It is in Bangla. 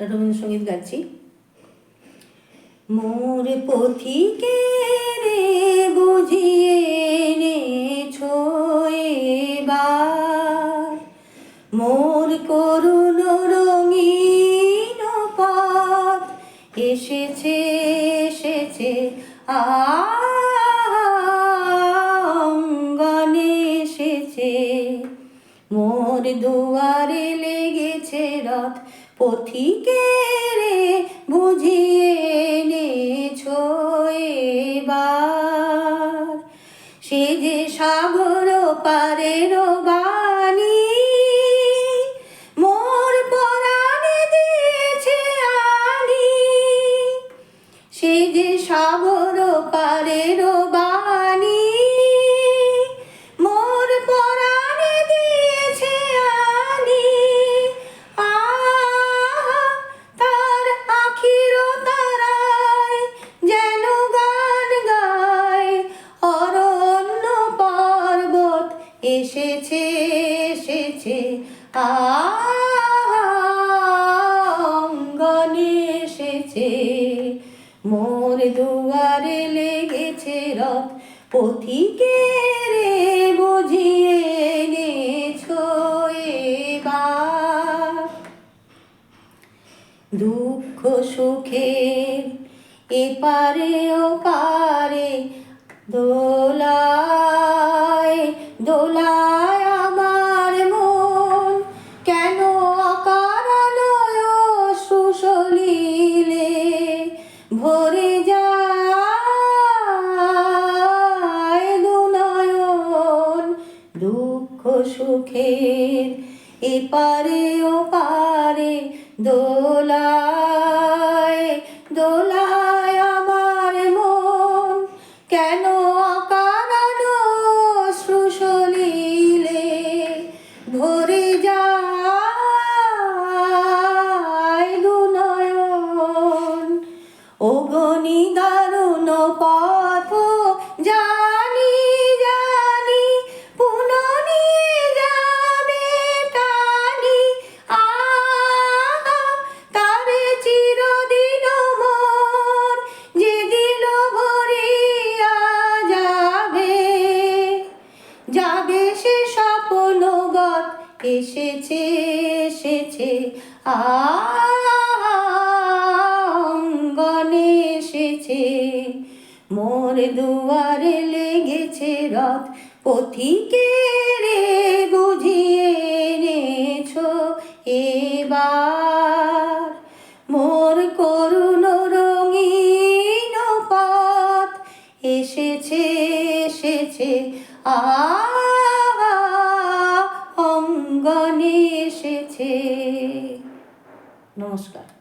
রবীন্দ্রসঙ্গীত গাচ্ছি। মোর পথিকে রে বুঝিয়ে এনেছো এবার। মোর করুণ রঙিন পথ এসেছে এসেছে আঙ্গনে এসেছে। মোর দুয়ারে লেগেছে রথ পথিকে রে বুঝিয়ে এনেছো এবার। সে যে সাগর পারের দিয়েছে আনি সে যে সাগর পারের এসেছে এসেছে। আঙ্গনে এসেছে। মোর দুয়ারে লেগেছে রথ। পথিকে রে বুঝিয়ে এনেছো দুঃখ সুখের এপারে ও পারে দোলায় সুখের এপারে ও পারে দোলায় দোলায় সে স্বপ্নগত এসেছে এসেছে। আঙ্গনে এসেছে। মোর দুয়ারে লেগেছে রথ পথিকে রে বুঝিয়ে এনেছো এবার। মোর করুণ রঙিন পথ এসেছে এসেছে। আ অঙ্গনে এসেছে। নমস্কার।